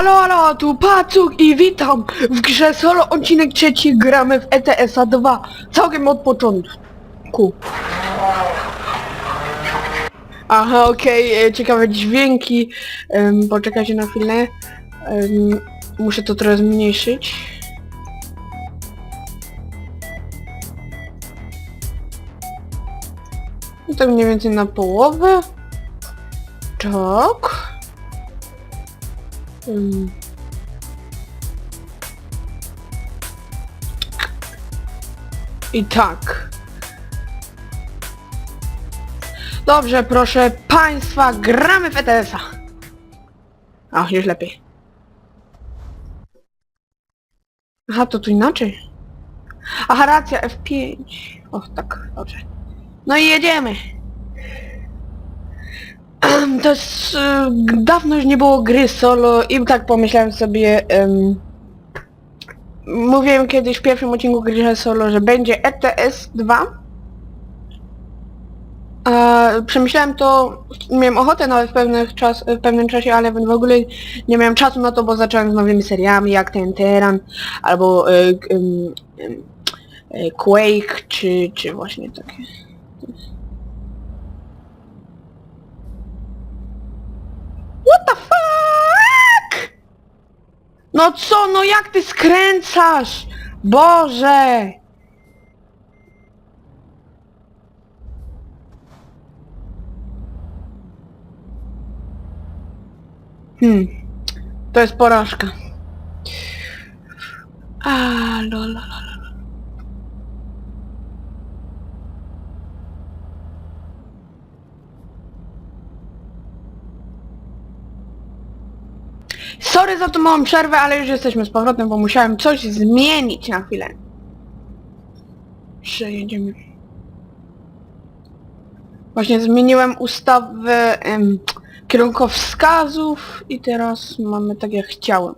Halo, halo, tu Pacuk i witam w grze solo odcinek trzeci gramy w ETS-a 2 całkiem od początku. Aha, okej, e, ciekawe dźwięki, poczekajcie na chwilę, muszę to trochę zmniejszyć. I tak mniej więcej na połowę. Tak. I tak. Dobrze, proszę państwa, gramy w ETS-a. A, już lepiej. Aha, to tu inaczej. Aha, racja, F5. O, tak, dobrze. No i jedziemy. To jest... dawno już nie było gry solo i tak pomyślałem sobie... em, mówiłem kiedyś w pierwszym odcinku gry solo, że będzie ETS 2. E, przemyślałem to, miałem ochotę nawet w, pewnych czas, w pewnym czasie, ale w ogóle nie miałem czasu na to, bo zacząłem z nowymi seriami jak ten Teran albo e, e, Quake, czy, czy właśnie takie. No co, no jak ty skręcasz? Boże! Hmm, to jest porażka. A, lo, Sorry za tą małą przerwę, ale już jesteśmy z powrotem, bo musiałem coś zmienić na chwilę. Przejedziemy. Właśnie zmieniłem ustawę em, kierunkowskazów i teraz mamy tak jak chciałem.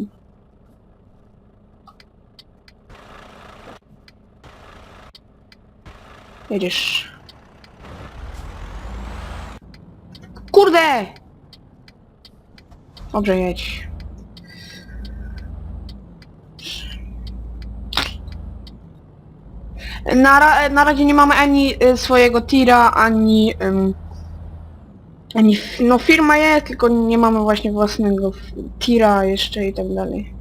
Jedziesz. Kurde! Dobrze, jedź. Na, ra na razie nie mamy ani y, swojego tira, ani... ani... No firma jest, tylko nie mamy właśnie własnego tira jeszcze i tak dalej.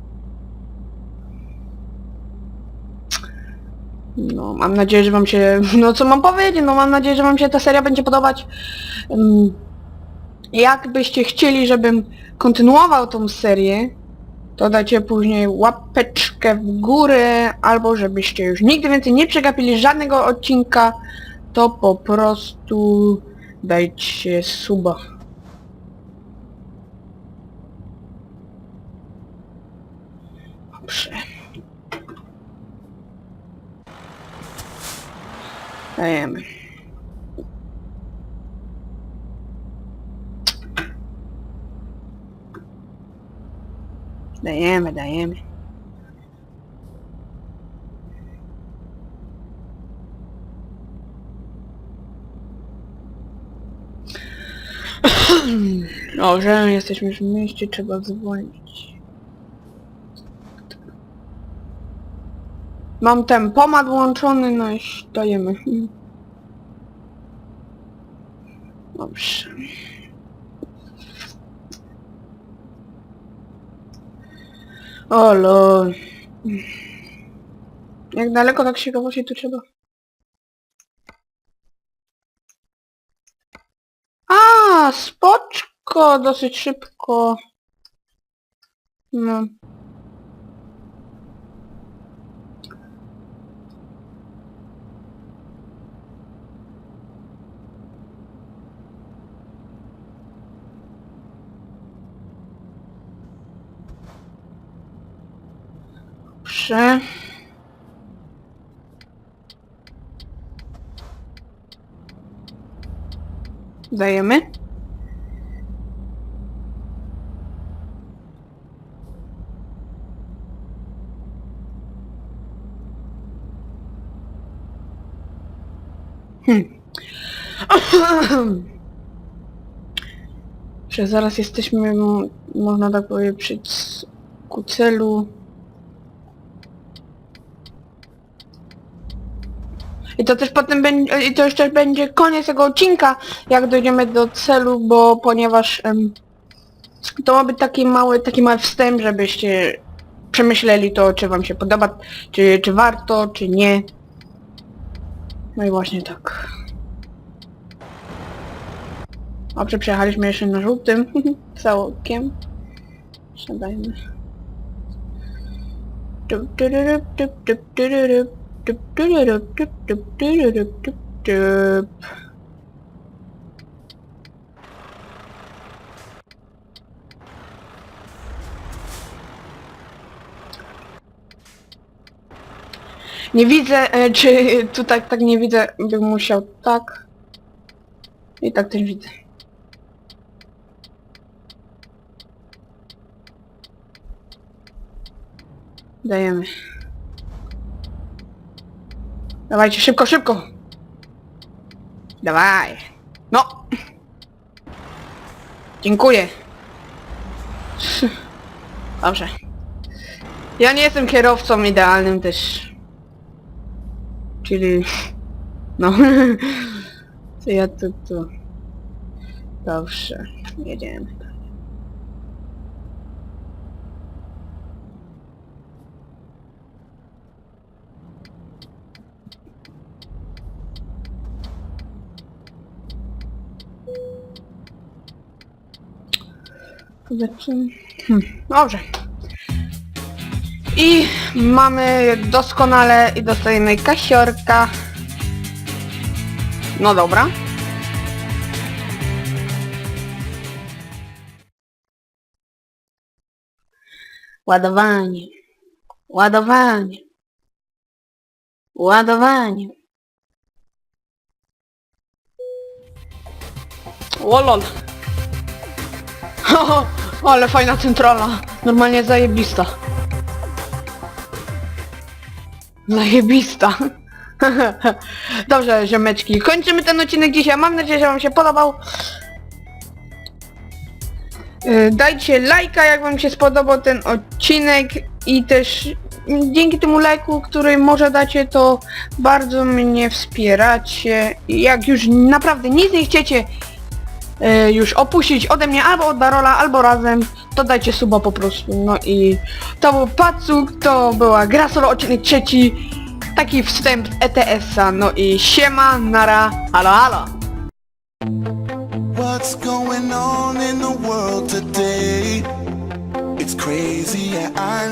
No, mam nadzieję, że wam się... No co mam powiedzieć? No mam nadzieję, że wam się ta seria będzie podobać. Jakbyście chcieli, żebym kontynuował tą serię, to dajcie później łapeczkę w górę, albo żebyście już nigdy więcej nie przegapili żadnego odcinka, to po prostu dajcie suba. Dobrze. Dajemy. Dajemy, dajemy. Dobrze, jesteśmy już w mieście, trzeba dzwonić. Mam tempomat włączony, no i dajemy. Dobrze. O lol. Jak daleko tak się właśnie tu trzeba? A, spoczko, dosyć szybko. No. Dobrze. Dajemy. Hmm. Że zaraz jesteśmy, można tak powiedzieć, ku celu. I to też potem będzie, i to jeszcze będzie koniec tego odcinka, jak dojdziemy do celu, bo ponieważ to ma być taki mały, taki mały wstęp, żebyście przemyśleli to, czy wam się podoba, czy, czy warto, czy nie. No i właśnie tak. Dobrze, przejechaliśmy jeszcze na żółtym całkiem. Siadajmy. Tup, tudurup, tup, tup, Nie widzę, e, czy tutaj tak nie widzę, bym musiał tak. I tak też widzę. Dajemy. Dawajcie, szybko, szybko! Dawaj! No! Dziękuję. Dobrze. Ja nie jestem kierowcą idealnym też. Czyli... No. Co ja tu, tu... Dobrze. Jedziemy. Zobaczymy. Hmm, dobrze. I mamy doskonale i dostajemy kasiorka. No dobra. Ładowanie. Ładowanie. Ładowanie. O lol. Haha, ale fajna centrala. Normalnie zajebista. Zajebista. Dobrze, ziomeczki. Kończymy ten odcinek dzisiaj. Mam nadzieję, że wam się podobał. Yy, Dajcie lajka, jak wam się spodobał ten odcinek i też dzięki temu lajku, który może dacie, to bardzo mnie wspieracie. Jak już naprawdę nic nie chcecie e, już opuścić ode mnie albo od Darola, albo razem, to dajcie suba po prostu. No i to był Pacuk, to była gra solo odcinek trzeci, taki wstęp ETS-a, no i siema, nara, halo halo. What's going on in the world today? It's crazy, yeah, I